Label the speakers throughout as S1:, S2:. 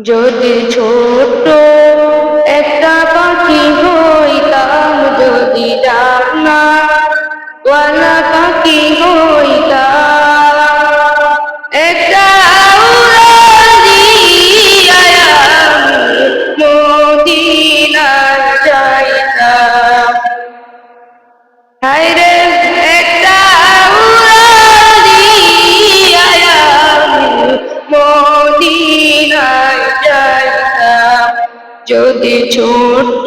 S1: যদি ছোট একটা পাখি হইতাম যদি যা যদি ছোট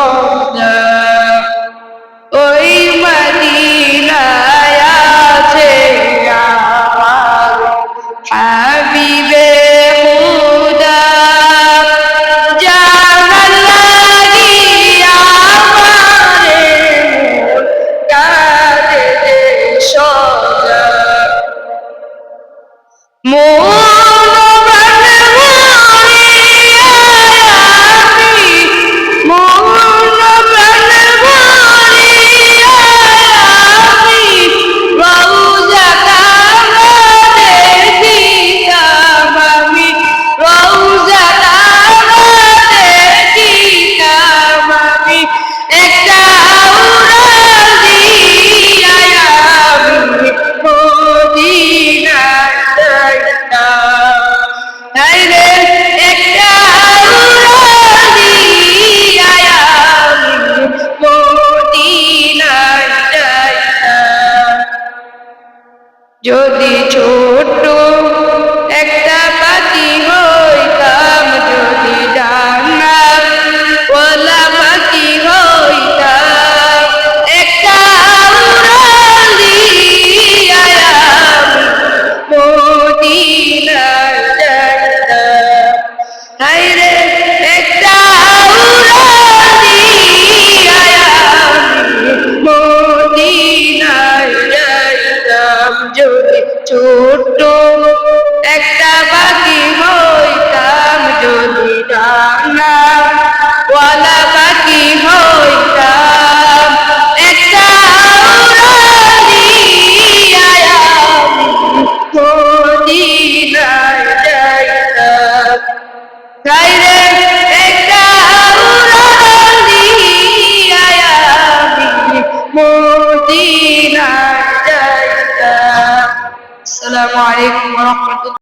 S1: Allah